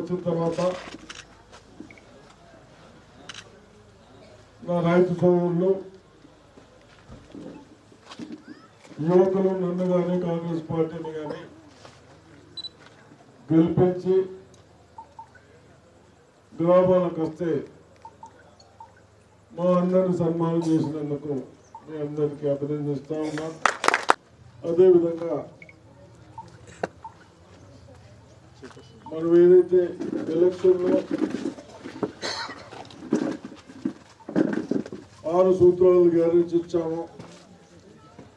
వచ్చిన తర్వాత నా రైతు సోదరులు యువకులు నన్ను కానీ కాంగ్రెస్ పార్టీని కానీ గెలిపించి గ్రామాలకు వస్తే మా అందరిని సన్మానం చేసినందుకు మీ అందరికీ అభినందిస్తా ఉన్నాను అదేవిధంగా మనం ఏదైతే ఎలక్షన్లో ఆరు సూత్రాలు గ్యారెంటీ ఇచ్చామో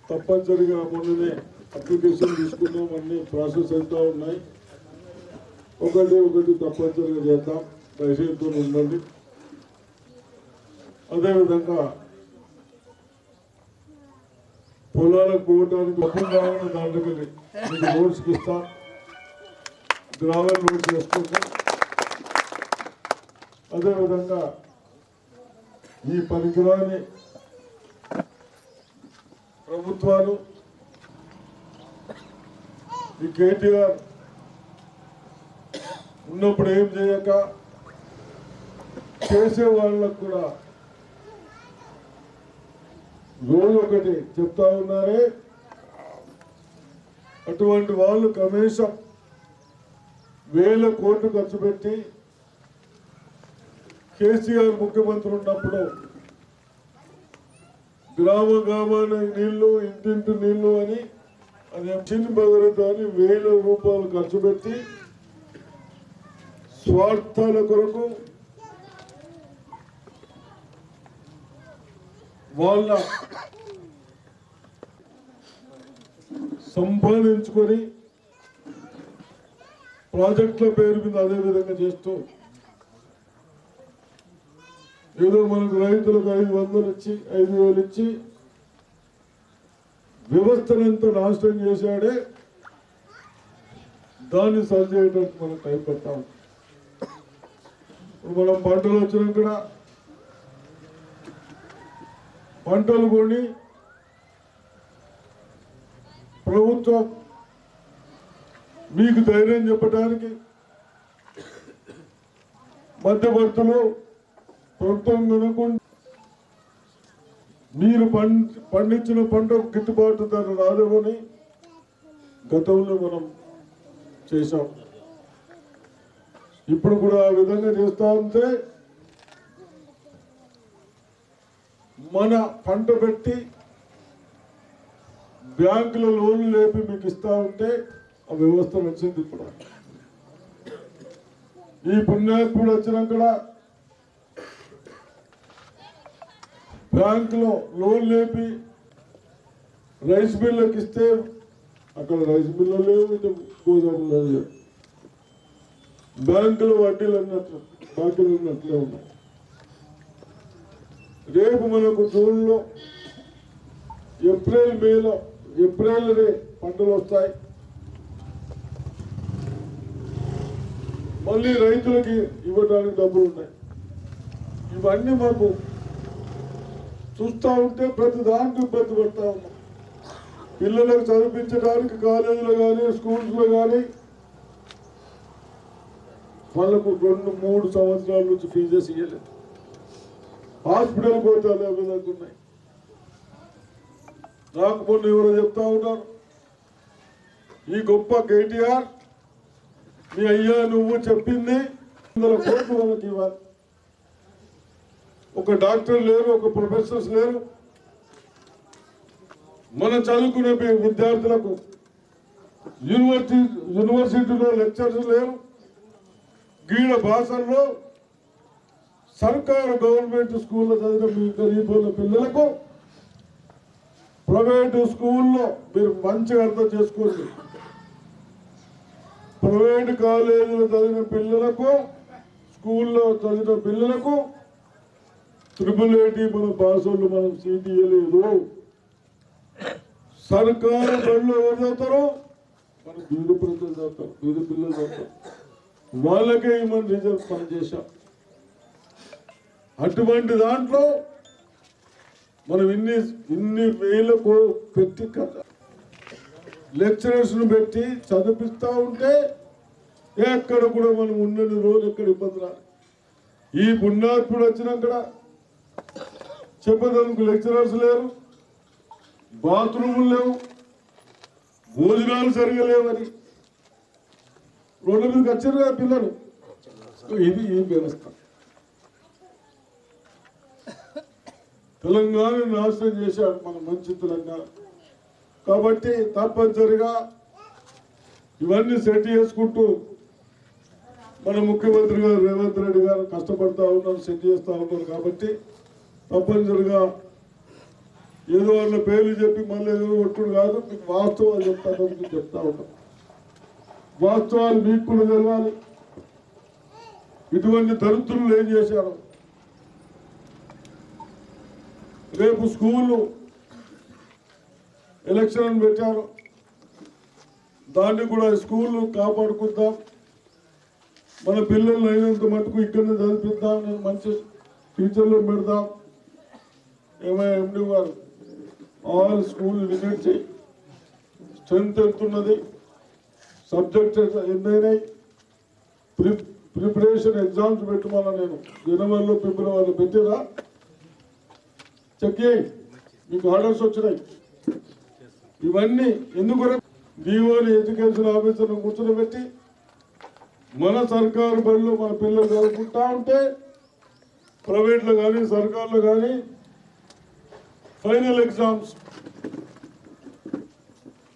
తప్పనిసరిగా మొన్ననే అప్లికేషన్ తీసుకున్నాం అన్ని ప్రాసెస్ అవుతా ఉన్నాయి. ఒకటి ఒకటి తప్పనిసరిగా చేద్దాం. దయచేసితో ఉండండి. అదేవిధంగా పొలాలకు పోవడానికి మొత్తం కావాలని దాంట్లోకి మీకు నోట్స్కి ఇస్తా. గ్రావెల్ రోడ్స్ చేసుకుంటాం అదేవిధంగా ఈ పరికరాన్ని ప్రభుత్వాలు ఈ కేటీఆర్ ఉన్నప్పుడు ఏం చేయక చేసే వాళ్ళకు కూడా రోజు ఒకటి చెప్తా ఉన్నారే. అటువంటి వాళ్ళు కనీసం వేల కోట్లు ఖర్చు పెట్టి కేసీఆర్ ముఖ్యమంత్రి ఉన్నప్పుడు గ్రామ గ్రామానికి నీళ్ళు ఇంటింటి నీళ్ళు అని అది చిన్న భగరత అని వేల రూపాయలు ఖర్చు పెట్టి స్వార్థాల కొరకు వాళ్ళ సంపాదించుకొని ప్రాజెక్టుల పేరు మీద అదే విధంగా చేస్తూ ఏదో మనకు రైతులకు ఐదు వందలు ఇచ్చి ఐదు వేలు ఇచ్చి వ్యవస్థను ఎంత నాశనం చేశాడే దాన్ని సరిచేయడానికి మనం టైం పెట్టాం ఇప్పుడు మనం పంటలు వచ్చినాక పంటలు కొని ప్రభుత్వం మీకు ధైర్యం చెప్పడానికి మధ్యవర్తులు ప్రభుత్వం కొనుక్కుంటే మీరు పండించిన పంట గిట్టుబాటు ధర రాదేమని గతంలో మనం చేశాం. ఇప్పుడు కూడా ఆ విధంగా చేస్తా ఉంటే మన పంట పెట్టి బ్యాంకులో లోన్లు లేపి మీకు ఇస్తా ఉంటే ఆ వ్యవస్థ వచ్చింది ఇప్పుడు. ఈ పుణ్యాత్ముడు వచ్చినాక బ్యాంకులో లోన్ లేపి రైస్ బిల్లుకి ఇస్తే అక్కడ రైస్ మిల్లు లేవు ఇటు గోదాములో లేవు. బ్యాంకులో వడ్డీలు అన్నట్లు బాకీలు ఉన్నట్లే ఉన్నాయి. రేపు మనకు జూన్లో ఏప్రిల్ మేలో ఏప్రిల్ పంటలు వస్తాయి. మళ్ళీ రైతులకి ఇవ్వడానికి డబ్బులు ఉన్నాయి. ఇవన్నీ మాకు చూస్తూ ఉంటే ప్రతి దానికి ఇబ్బంది పడతా ఉన్నాం. పిల్లలకు చదివించడానికి కాలేజీలో కానీ స్కూల్స్లో కానీ వాళ్ళకు రెండు మూడు సంవత్సరాల నుంచి ఫీజెస్ ఇవ్వలేదు హాస్పిటల్ పోతే అదే విధంగా ఉన్నాయి? నాకు మొన్న ఎవరో చెప్తా ఉన్నారు. ఈ గొప్ప కేటీఆర్ మీ అయ్యా నువ్వు చెప్పింది వందల కోట్లు మనకి ఇవ్వాలి. ఒక డాక్టర్ లేరు ఒక ప్రొఫెసర్స్ లేరు. మనం చదువుకునే విద్యార్థులకు యూనివర్సిటీ యూనివర్సిటీలో లెక్చర్స్ లేరు. గీడ భాషల్లో సర్కారు గవర్నమెంట్ స్కూల్లో చదివిన మీ గరీబుల పిల్లలకు ప్రైవేటు స్కూల్లో మీరు మంచిగా అర్థం చేసుకోండి. ప్రైవేట్ కాలేజీలో చదివిన పిల్లలకు స్కూల్లో చదివిన పిల్లలకు ట్రిపుల్ ఐటీ మన భాషలు మనం సీట్ ఇవ్వలేదు సర్కారు బళ్ళు ఎవరు చదువుతారో మన బీద ప్రజలు చదువుతారు బీద పిల్లలు చదువుతారు వాళ్ళకే మనం మన రిజల్ట్ చేశాం. అటువంటి దాంట్లో మనం ఇన్ని ఇన్ని వేలకు పెట్టి కదా లెక్చరర్స్ను పెట్టి చదివిస్తూ ఉంటే ఎక్కడ కూడా మనం ఉన్నన్ని రోజులు ఎక్కడ ఇబ్బంది రాదు. ఈ పుణ్యాత్ముడు వచ్చినాక చెప్పేదానికి లెక్చరర్స్ లేరు బాత్రూములు లేవు భోజనాలు సరిగా లేవని. రోడ్ల మీదకి వచ్చారు కదా పిల్లలు. ఇది ఈ వ్యవస్థ. తెలంగాణ నాశనం చేశాడు మన మంచి తెలంగాణ. కాబట్టి తప్పనిసరిగా ఇవన్నీ సెట్ చేసుకుంటూ మన ముఖ్యమంత్రి గారు రేవంత్ రెడ్డి గారు కష్టపడతా ఉన్నారు సెట్ చేస్తూ ఉన్నారు కాబట్టి తప్పనిసరిగా ఏదో వాళ్ళ పేర్లు చెప్పి మళ్ళీ ఏదో ఒట్టుడు కాదు మీకు వాస్తవాలు చెప్తాను మీకు చెప్తా ఉంటాం వాస్తవాలు మీకు కూడా తెలవాలి. ఇటువంటి దరిద్రులు ఏం చేశారు? రేపు స్కూళ్ళు ఎలక్షన్ పెట్టారు. దాన్ని కూడా స్కూళ్ళు కాపాడుకుందాం. మన పిల్లల్ని అయినంత మటుకు ఇక్కడనే చదివిద్దాం. నేను మంచి టీచర్లు పెడదాం. ఏమైనా ఎండి గారు ఆల్ స్కూల్ విజిట్ చేయి. స్ట్రెంత్ ఎంతున్నది. సబ్జెక్ట్ ఎన్నైనాయి? ప్రి ప్రిపరేషన్ ఎగ్జామ్స్ పెట్టుమన్నా నేను. జనవరిలో ఫిబ్రవరిలో పెట్టిరా? చెక్ చేయి. మీకు ఆర్డర్స్ వచ్చినాయి. ఇవన్నీ ఎందుకు డిఓని ఎడ్యుకేషన్ ఆఫీసర్ను కూర్చోబెట్టి మన సర్కారు బడిలో మన పిల్లలు చదువుకుంటా ఉంటే ప్రైవేట్లో కానీ సర్కార్లో కానీ ఫైనల్ ఎగ్జామ్స్.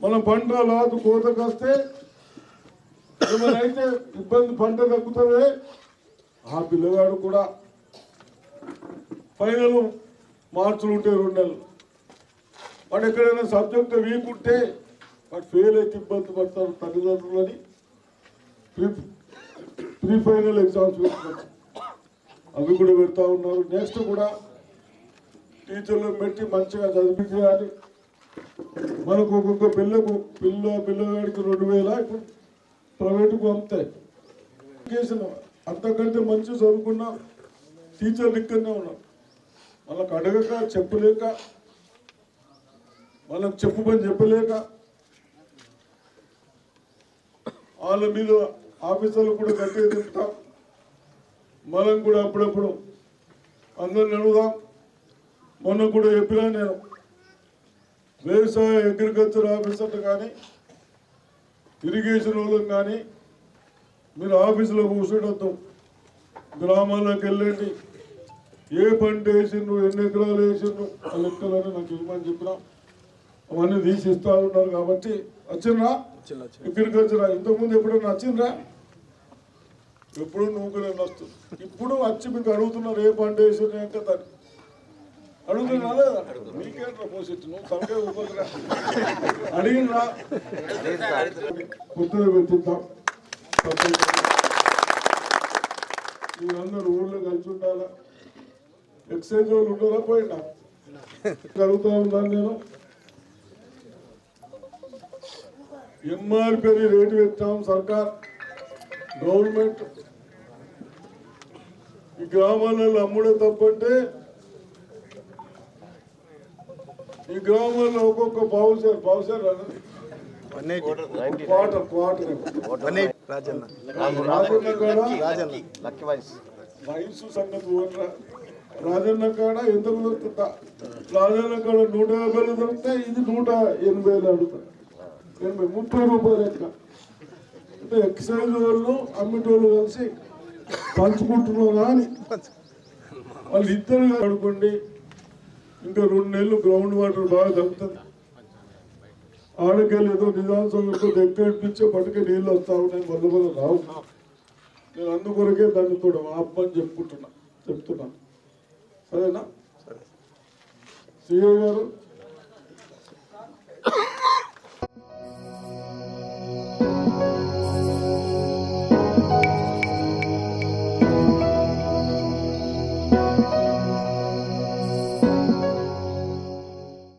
మన పంట లాదు కోతకు వస్తే ఏమైనా అయితే ఇబ్బంది పంట తగ్గుతుంది. ఆ పిల్లగాడు కూడా ఫైనల్ మార్చులు ఉంటాయి రెండు నెలలు. వాడు ఎక్కడైనా సబ్జెక్ట్ వీక్ ఉంటే వాడు ఫెయిల్ అయితే ఇబ్బంది పడతారు తల్లిదండ్రులని. ప్రీ ప్రీ ఫైనల్ ఎగ్జామ్స్ పెడుతున్నారు అవి కూడా పెడతా ఉన్నారు. నెక్స్ట్ కూడా టీచర్లు పెట్టి మంచిగా చదివించాలి. మనకు ఒక్కొక్క పిల్లకు పిల్ల పిల్లగాడికి రెండు వేల ఇప్పుడు ప్రైవేటుకు పంపుతాయి ఎడ్యుకేషన్ అంతకంటే మంచి చదువుకున్న టీచర్లు ఇక్కడనే ఉన్నారు వాళ్ళకి అడగక చెప్పలేక మనం చెప్పు పని చెప్పలేక వాళ్ళ మీద ఆఫీసర్లు కూడా గట్టిగా తింటాం మనం కూడా అప్పుడప్పుడు అందరిని అడుగుదాం. మొన్న కూడా చెప్పినా నేను వ్యవసాయ అగ్రికల్చర్ ఆఫీసర్లు కానీ ఇరిగేషన్ వాళ్ళకి కానీ మీరు ఆఫీసులో కూర్చోవద్దు గ్రామాల్లోకి వెళ్ళండి. ఏ పంట వేసిండ్రు ఎన్ని ఎకరాలు వేసిండ్రు ఆ లెక్కలని నాకు ఇవ్వమని చెప్పినా. అవన్నీ తీసి ఇస్తా ఉన్నారు కాబట్టి వచ్చిండ్రా? అగ్రికల్చర్ ఇంతకుముందు ఎప్పుడైనా వచ్చిండ్రా? ఎప్పుడు నువ్వు నేను వస్తుంది ఇప్పుడు వచ్చి మీకు అడుగుతున్నారు ఏ పంట అంటే దాన్ని అడుగుతున్నా లేదా? మీకేంట్రా పోసిట్టు? నువ్వు తమకే ఉపద్రా అడిగినరా కొత్తగా పెట్టిద్దాం. మీరందరూ ఊళ్ళో కలిసి ఉండాలా? ఎక్సైజ్ వాళ్ళు ఉన్నారా పోయినా? అడుగుతా ఉన్నాను నేను. ఎంఆర్పి రేటు పెట్టాం సర్కార్. గవర్నమెంట్ ఈ గ్రామాలలో అమ్ముడే తప్పంటే ఈ గ్రామాల్లో ఒక్కొక్క పావుసార్ పావుసార్ అన్నది క్వార్టర్ క్వార్టర్. వాయిస్. సంగతి రాజన్న కాడ ఎంత రాజన్న కాడ నూట యాభైలు దొరికితే ఇది నూట ఎనభైలు అడుగుతా. ముప్పై రూపాయలు లెక్క. అంటే ఎక్సైజ్ వాళ్ళు అమ్మేటోళ్ళు కలిసి పంచుకుంటున్నారు అని వాళ్ళు ఇద్దరు ఆడుకోండి. ఇంకా రెండు నెలలు గ్రౌండ్ వాటర్ బాగా తగ్గుతుంది. ఆడకెళ్ళి ఏదో నిజాంశంతో దగ్గరిపించే పట్టుకే నీళ్ళు వస్తా ఉన్నాయి వల్ల వల్ల రావు. నేను అందుకొరకే దాన్ని కూడా ఆపని చెప్పుకుంటున్నా చెప్తున్నా. సరేనా? సిఐ గారు